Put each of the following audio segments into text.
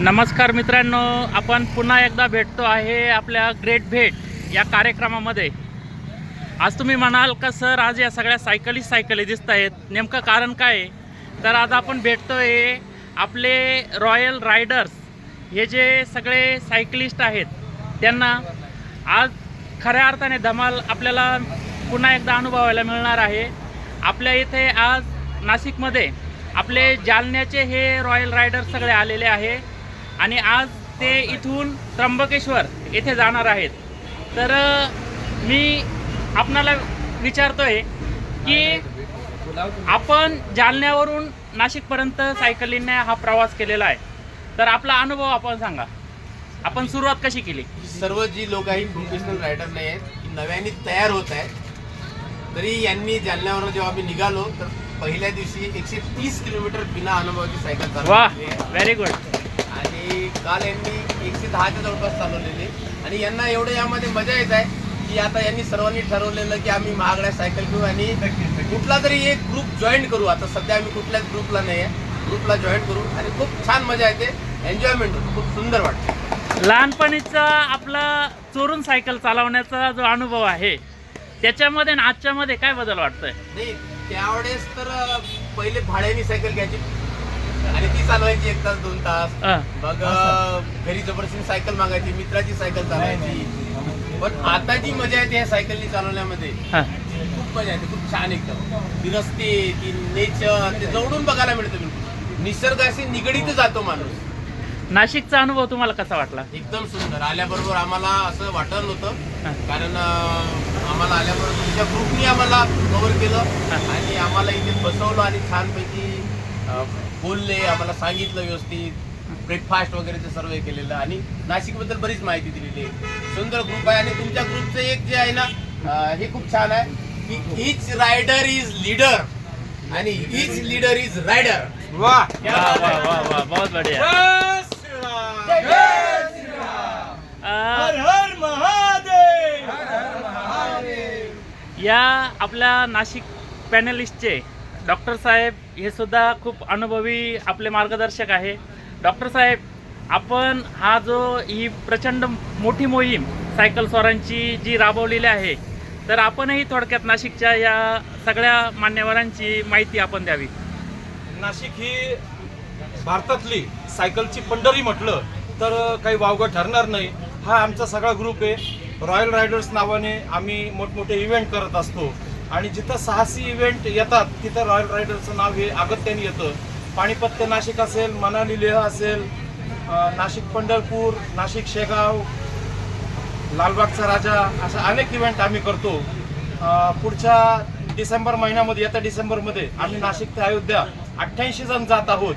नमस्कार मित्रांनो आपण पुन्हा एकदा भेटतो आहे आपल्या ग्रेट भेट या कार्यक्रमामध्ये. आज तुम्ही म्हणाल का सर आज या सगळ्या सायकली सायकली दिसत आहेत. नेमकं कारण काय आहे? तर आज आपण भेटतो आहे आपले रॉयल रायडर्स हे जे सगळे सायकलिस्ट आहेत त्यांना आज खऱ्या अर्थाने धमाल आपल्याला पुन्हा एकदा अनुभवायला मिळणार आहे. आपल्या इथे आज नाशिकमध्ये आपले जालन्याचे हे रॉयल रायडर्स सगळे आलेले आहे. आणि आज ते इथून त्र्यंबकेश्वर येथे जाणार आहेत. तर मी आपणाला विचारतोय की आपण जालन्यावरून नाशिकपर्यंत सायकलीने हा प्रवास केलेला आहे. तर आपला अनुभव आपण सांगा. आपण सुरुवात कशी केली? सर्व जी लोक आहेत प्रोफेशनल रायडर नाही आहेत नव्याने तयार होत आहेत. तरी यांनी जालन्यावरून जेव्हा आम्ही निघालो तर पहिल्या दिवशी एकशे तीस किलोमीटर बिना अनुभवाची सायकल वा. व्हेरी गुड आणि काल यांनी एकशे दहाच्या जवळपास चालवलेली. आणि यांना एवढं यामध्ये मजा येत आहे की आता यांनी सर्वांनी ठरवलेलं की आम्ही महागड्या सायकल घेऊ आणि कुठला तरी एक ग्रुप जॉईन करू. आता सध्या आम्ही कुठल्याच ग्रुपला नाही आहे ग्रुपला जॉईन करू आणि खूप छान मजा येते. एन्जॉयमेंट होतं. खूप सुंदर वाटतं. लहानपणीचा आपला चोरून सायकल चालवण्याचा जो अनुभव आहे त्याच्यामध्ये आणि आजच्यामध्ये काय बदल वाटतोय? नाही त्यावेळेस तर पहिले भाड्याने सायकल घ्यायची. आणि ती चालवायची एक तास दोन तास. अ, मग अं, घरी जबरदस्ती सायकल मागायची मित्राची सायकल चालवायची. पण आता जी मजा येते ह्या सायकलनी चालवण्यामध्ये हा. खूप मजा येते खूप छान एकदम. ती रस्ते ती नेचर ते जवळून बघायला मिळतं बिलकुल. निसर्गाशी निगडीत जातो माणूस. नाशिकचा अनुभव तुम्हाला कसा वाटला? एकदम सुंदर. आल्याबरोबर आम्हाला असं वाटत नव्हतं. हा. कारण अं, आम्हाला आल्याबरोबर तुमच्या ग्रुपनी आम्हाला कव्हर केलं. हा. आणि आम्हाला इथे बसवलं आणि छानपैकी बोलले आम्हाला सांगितलं व्यवस्थित. ब्रेकफास्ट वगैरे ते सर्व हे केलेलं. आणि नाशिकबद्दल बरीच माहिती दिलेली आहे. सुंदर ग्रुप आहे आणि तुमच्या ग्रुपचं एक जे आहे ना हे खूप छान आहे की इच रायडर इज लीडर आणि इच लीडर इज रायडर वाह वा वा वा वा बहुत बढिया. हर हर महादेव. या आपल्या नाशिक पॅनलिस्टचे डॉक्टर साहेब हे सुद्धा खूप अनुभवी आपले मार्गदर्शक आहे. डॉक्टर साहेब आपण हा जो ही प्रचंड मोठी मोहीम सायकल स्वारांची जी राबवलेली आहे तर आपणही थोडक्यात नाशिकच्या या सगळ्या मान्यवरांची माहिती आपण द्यावी. नाशिक ही भारतातली सायकलची पंढरी म्हटलं तर काही वावगं ठरणार नाही. हा आमचा सगळा ग्रुप आहे. रॉयल रायडर्स नावाने आम्ही मोठमोठे इव्हेंट करत असतो. आणि जिथं साहसी इव्हेंट येतात तिथं रॉयल रायडर्सचं नाव हे अगत्याने येतं. पाणीपत ते नाशिक असेल मनाली लेह असेल नाशिक पंढरपूर नाशिक शेगाव लालबागचा राजा अशा अनेक इव्हेंट आम्ही करतो. पुढच्या डिसेंबर महिन्यामध्ये येत्या डिसेंबरमध्ये आम्ही नाशिक ते अयोध्या अठ्ठ्याऐंशी जण जात आहोत.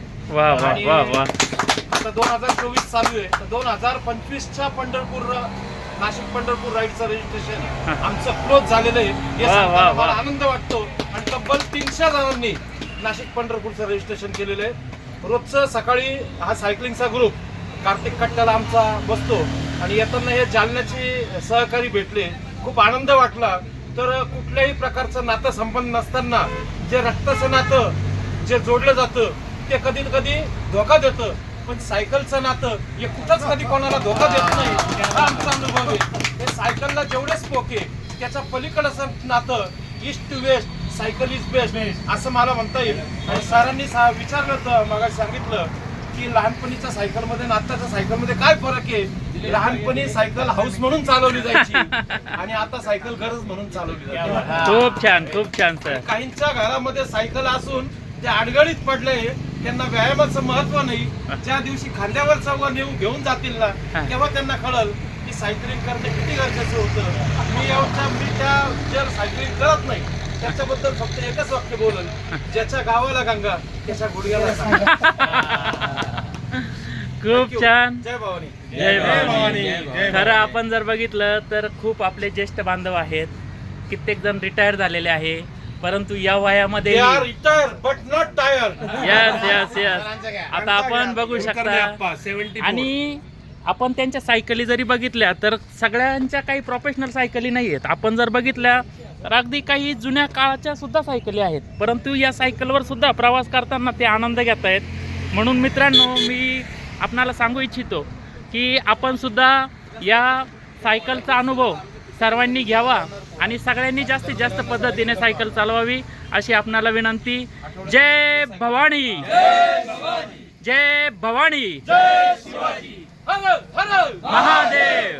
आता दोन हजार चोवीस चालू आहे. तर दोन हजार पंचवीसच्या पंढरपूर नाशिक पंढरपूर राईडचं रजिस्ट्रेशन. आमचं क्लोज झालेलं आहे. हे. मला आनंद वाटतो. आणि तब्बल तीनशे जणांनी नाशिक पंढरपूरचं रजिस्ट्रेशन केलेलं आहे. रोजचं सकाळी हा सायकलिंगचा ग्रुप कार्तिक कट्ट्याला आमचा बसतो. आणि येताना हे जालन्याचे सहकारी भेटले. खूप आनंद वाटला. तर कुठल्याही प्रकारचं नातं संपन्न नसताना जे रक्ताचं नातं जे जोडलं जातं ते कधी कधी धोका देतं. पण सायकलचं नातं हे कुठंच कधी कोणाला धोका देत नाही. हा आमचा अनुभव आहे. हे सायकलला जेवढे स्पोक आहे त्याच्या पलीकडचं नातं east to west cycle is best असं मला म्हणता येईल. आणि सरांनी सा विचारलं होतं मग सांगितलं की लहानपणीच्या सायकलमध्ये आणि आत्ताच्या सायकलमध्ये काय फरक आहे? लहानपणी सायकल हाऊस म्हणून चालवली जायची आणि आता सायकल गरज म्हणून चालवली जाते. खूप छान खूप छान सर. काहींच्या घरामध्ये सायकल असून ते अडगळीत पडले त्यांना व्यायामाचं महत्त्व नाही. ज्या दिवशी खांद्यावर चौघा नेऊन घेऊन जातील ना. तेव्हा त्यांना कळल की सायकलिंग करणे किती गरजेचं होतं. मी एवढ्या मी त्या जे सायकलिंग करत नाही त्याच्याबद्दल फक्त एकच वाक्य बोलल. ज्याच्या गावाला गंगा त्याच्या गुडघ्याला सांगा. खूप. छान. जय भवानी. जय भवानी. भवानी. खरं आपण जर बघितलं तर खूप आपले ज्येष्ठ बांधव आहेत. कित्येक जण रिटायर झालेले आहे परंतु या वयामध्ये. यस यस यस आता आपण बघू शकता. आणि आपण त्यांच्या सायकली जरी बघितल्या तर सगळ्यांच्या काही प्रोफेशनल सायकली नाही आहेत. आपण जर बघितल्या तर अगदी काही जुन्या काळाच्या सुद्धा सायकली आहेत. परंतु या सायकलवर सुद्धा प्रवास करताना ते आनंद घेत आहेत. म्हणून मित्रांनो मी आपणाला सांगू इच्छितो की आपण सुद्धा या सायकलचा अनुभव सर्वांनी घ्यावा. आणि सगळ्यांनी जास्तीत जास्त पद्धतीने सायकल चालवावी अशी आपणाला विनंती. जय भवानी. जय भवानी. महादेव.